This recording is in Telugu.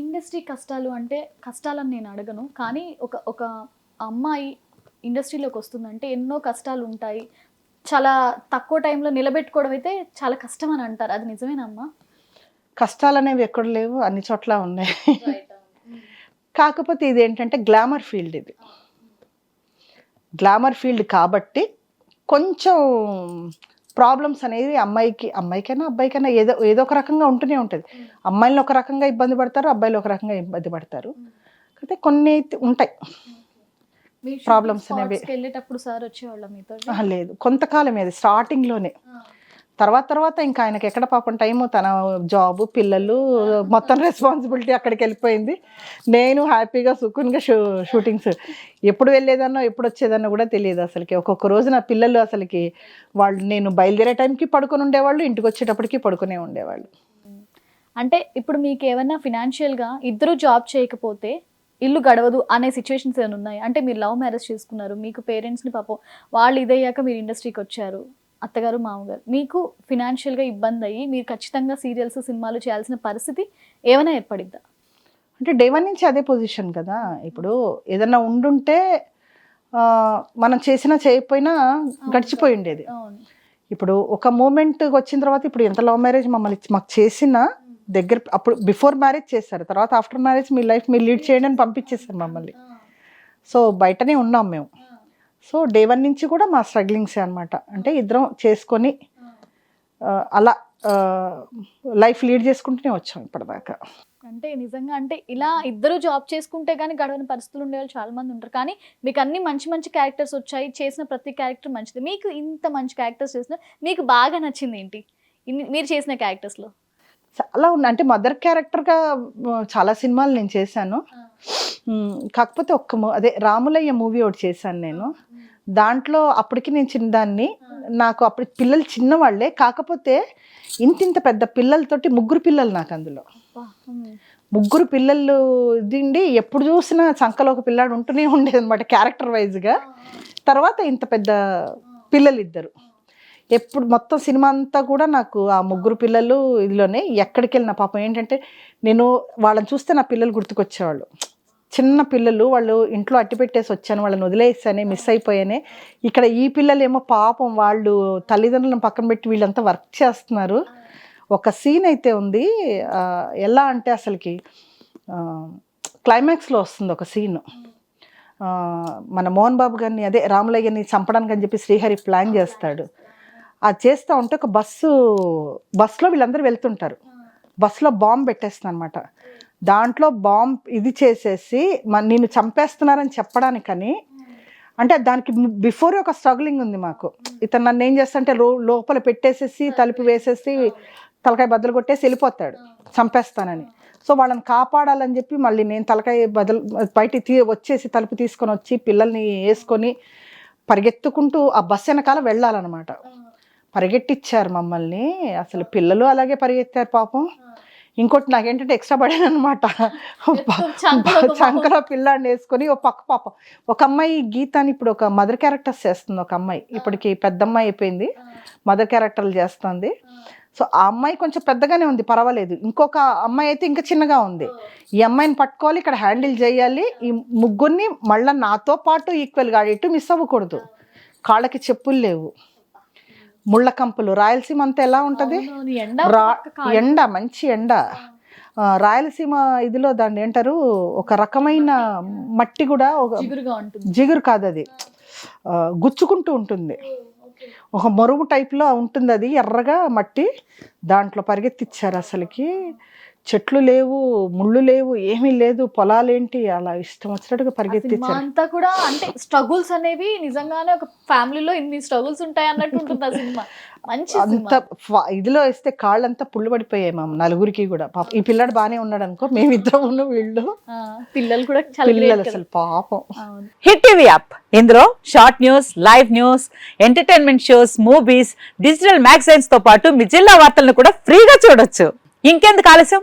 ఇండస్ట్రీ కష్టాలు అంటే కష్టాలని నేను అడగను. కానీ ఒక ఒక అమ్మాయి ఇండస్ట్రీలోకి వస్తుందంటే ఎన్నో కష్టాలు ఉంటాయి. చాలా తక్కువ టైంలో నిలబెట్టుకోవడం అయితే చాలా కష్టం అని అంటారు. అది నిజమేనమ్మా కష్టాలు అనేవి ఎక్కడ లేవు అన్ని చోట్ల ఉన్నాయి. కాకపోతే ఇది ఏంటంటే గ్లామర్ ఫీల్డ్ ఇది. గ్లామర్ ఫీల్డ్ కాబట్టి కొంచెం ప్రాబ్లమ్స్ అనేది అమ్మాయికి అమ్మాయికైనా అబ్బాయికైనా ఏదో ఏదో ఒక రకంగా ఉంటూనే ఉంటుంది. అమ్మాయిలు ఒక రకంగా ఇబ్బంది పడతారు అబ్బాయిలు ఒక రకంగా ఇబ్బంది పడతారు. అయితే కొన్ని ఉంటాయి. shooting అనేవి. వెళ్ళేటప్పుడు సార్ వచ్చేవాళ్ళ మీతో లేదు. కొంతకాలం అది స్టార్టింగ్లోనే. తర్వాత తర్వాత ఇంకా ఆయనకి ఎక్కడ పాపం టైం తన జాబ్ పిల్లలు మొత్తం రెస్పాన్సిబిలిటీ అక్కడికి వెళ్ళిపోయింది. నేను హ్యాపీగా సుకున్గా షూ షూటింగ్స్ ఎప్పుడు వెళ్ళేదన్నో ఎప్పుడు వచ్చేదన్నో కూడా తెలియదు అసలుకి. ఒక్కొక్క రోజు నా పిల్లలు అసలుకి వాళ్ళు నేను బయలుదేరే టైంకి పడుకొని ఉండేవాళ్ళు ఇంటికి వచ్చేటప్పటికి పడుకునే ఉండేవాళ్ళు. అంటే ఇప్పుడు మీకు ఏమైనా ఫినాన్షియల్గా ఇద్దరు జాబ్ చేయకపోతే ఇల్లు గడవదు అనే సిచ్యువేషన్స్ ఏమైనా ఉన్నాయి? అంటే మీరు లవ్ మ్యారేజ్ చేసుకున్నారు మీకు పేరెంట్స్ని పాపం వాళ్ళు ఇదయ్యాక మీరు ఇండస్ట్రీకి వచ్చారు. అత్తగారు మామగారు. మీకు financial గా ఇబ్బంది అయ్యి మీరు ఖచ్చితంగా సీరియల్స్ సినిమాలు చేయాల్సిన పరిస్థితి ఏమైనా ఏర్పడిద్దా అంటే డే వన్ నుంచి అదే పొజిషన్ కదా. ఇప్పుడు ఏదన్నా ఉండుంటే మనం చేసినా చేయకపోయినా గడిచిపోయి ఉండేది. ఇప్పుడు ఒక మూమెంట్ వచ్చిన తర్వాత ఇప్పుడు ఎంత లవ్ మ్యారేజ్ మమ్మల్ని మాకు చేసిన దగ్గర అప్పుడు బిఫోర్ మ్యారేజ్ చేశారు తర్వాత ఆఫ్టర్ మ్యారేజ్ మీ లైఫ్ మీరు లీడ్ చేయండి అని పంపించేశారు మమ్మల్ని. సో బయటనే ఉన్నాం మేము. సో డే వన్ నుంచి కూడా మా స్ట్రగ్లింగ్సే అనమాట అంటే ఇద్దరం చేసుకొని అలా లైఫ్ లీడ్ చేసుకుంటూనే వచ్చాం ఇప్పటిదాకా. అంటే నిజంగా అంటే ఇలా ఇద్దరు జాబ్ చేసుకుంటే కానీ గడవని పరిస్థితులు ఉండే వాళ్ళు చాలా మంది ఉంటారు. కానీ మీకు అన్ని మంచి మంచి క్యారెక్టర్స్ వచ్చాయి. చేసిన ప్రతి క్యారెక్టర్ మంచిది. మీకు ఇంత మంచి క్యారెక్టర్స్ చేసిన మీకు బాగా నచ్చింది ఏంటి? మీరు చేసిన characters లో చాలా ఉన్నాయి. అంటే మదర్ క్యారెక్టర్గా చాలా సినిమాలు నేను చేశాను. కాకపోతే ఒక్క అదే రాములయ్య మూవీ ఒకటి చేశాను నేను. దాంట్లో అప్పటికి నేను చిన్నదాన్ని నాకు అప్పుడు పిల్లలు చిన్నవాళ్ళే కాకపోతే ఇంత ఇంత పెద్ద పిల్లలతోటి ముగ్గురు పిల్లలు నాకు అందులో. ముగ్గురు పిల్లలు దిండి ఎప్పుడు చూసినా చంకలో ఒక పిల్లాడు ఉంటూనే ఉండేది అనమాట క్యారెక్టర్ వైజ్గా తర్వాత ఇంత పెద్ద పిల్లలు ఇద్దరు ఎప్పుడు మొత్తం సినిమా అంతా కూడా నాకు ఆ ముగ్గురు పిల్లలు ఇదిలోనే ఎక్కడికి వెళ్ళిన పాపం ఏంటంటే నేను వాళ్ళని చూస్తే నా పిల్లలు గుర్తుకొచ్చేవాళ్ళు. చిన్న పిల్లలు వాళ్ళు ఇంట్లో అట్టి పెట్టేసి వచ్చాను వాళ్ళని వదిలేసానే మిస్ అయిపోయానే. ఇక్కడ ఈ పిల్లలు ఏమో పాపం వాళ్ళు తల్లిదండ్రులను పక్కన పెట్టి వీళ్ళంతా వర్క్ చేస్తున్నారు. ఒక సీన్ అయితే ఉంది. ఎలా అంటే అసలుకి క్లైమాక్స్లో వస్తుంది ఒక సీన్ మన మోహన్ బాబు గారిని అదే రామలయ్యని చంపడానికి అని చెప్పి శ్రీహరి ప్లాన్ చేస్తాడు. అది చేస్తూ ఉంటే ఒక బస్సు బస్సులో వీళ్ళందరూ వెళ్తుంటారు. బస్సులో బాంబు పెట్టేస్తుంది అనమాట దాంట్లో బాంబ్ ఇది చేసేసి మన నిన్ను చంపేస్తున్నారని చెప్పడానికని అంటే దానికి బిఫోర్ ఒక స్ట్రగ్లింగ్ ఉంది మాకు. ఇతను నన్ను ఏం చేస్తాంటే లో లోపల పెట్టేసేసి తలుపు వేసేసి తలకాయ బద్దలు కొట్టేసి వెళ్ళిపోతాడు చంపేస్తానని. సో వాళ్ళని కాపాడాలని చెప్పి మళ్ళీ నేను తలకాయ బదులు బయటికి తీ వచ్చేసి తలుపు తీసుకొని వచ్చి పిల్లల్ని వేసుకొని పరిగెత్తుకుంటూ ఆ బస్సు వెనకాల వెళ్ళాలన్నమాట. పరిగెట్టిచ్చారు మమ్మల్ని. అసలు పిల్లలు అలాగే పరిగెత్తారు పాపం. ఇంకోటి నాకేంటంటే ఎక్స్ట్రా పడాను అనమాట చంకలో పిల్లాడిని వేసుకొని ఒక పక్క పాప. ఒక అమ్మాయి గీతాని ఇప్పుడు ఒక మదర్ క్యారెక్టర్స్ చేస్తుంది ఒక అమ్మాయి. ఇప్పటికి పెద్ద అమ్మాయి అయిపోయింది మదర్ క్యారెక్టర్లు చేస్తుంది. సో ఆ అమ్మాయి కొంచెం పెద్దగానే ఉంది పర్వాలేదు. ఇంకొక అమ్మాయి అయితే ఇంకా చిన్నగా ఉంది. ఈ అమ్మాయిని పట్టుకోవాలి ఇక్కడ హ్యాండిల్ చేయాలి. ఈ ముగ్గురిని మళ్ళీ నాతో పాటు ఈక్వల్గా ఇటు మిస్ అవ్వకూడదు. కాళ్ళకి చెప్పులు లేవు. ముళ్ళ కంపులు రాయలసీమ అంతా ఎలా ఉంటుంది? ఎండ మంచి ఎండ. రాయలసీమ ఇదిలో దాన్ని ఏంటారు? ఒక రకమైన మట్టి కూడా ఒక జిగురు కాదు అది. గుచ్చుకుంటూ ఉంటుంది. ఒక మరుగు టైప్లో ఉంటుంది అది ఎర్రగా మట్టి దాంట్లో పరిగెత్తిచ్చారు అసలుకి. చెట్లు లేవు ముళ్ళు లేవు ఏమీ లేదు పొలాలేంటి? అలా ఇష్టం వచ్చినట్టుగా పరిగెత్తిచ్చారు అంతా కూడా అంటే స్ట్రగుల్స్ అనేవి నిజంగానే ఒక ఫ్యామిలీలో ఇన్ని స్ట్రగుల్స్ ఉంటాయి అన్నట్టు ఉంటుంది ఆ సినిమా. మంచి అంత ఇదిలో వేస్తే కాళ్ళంతా పుళ్ళు పడిపోయాయి మా నలుగురికి కూడా. పాప ఈ పిల్లాడు బాగానే ఉన్నాడు అనుకో మేమిద్దరం ఉన్న వీళ్ళు. పిల్లలు కూడా చాలా పిల్లలు. అసలు పాపం. Hit TV app. ఇందులో short news live news entertainment shows movies digital మ్యాగజైన్స్తో పాటు మీ జిల్లా వార్తలను కూడా ఫ్రీగా చూడొచ్చు. ఇంకెందుకు ఆలస్యం?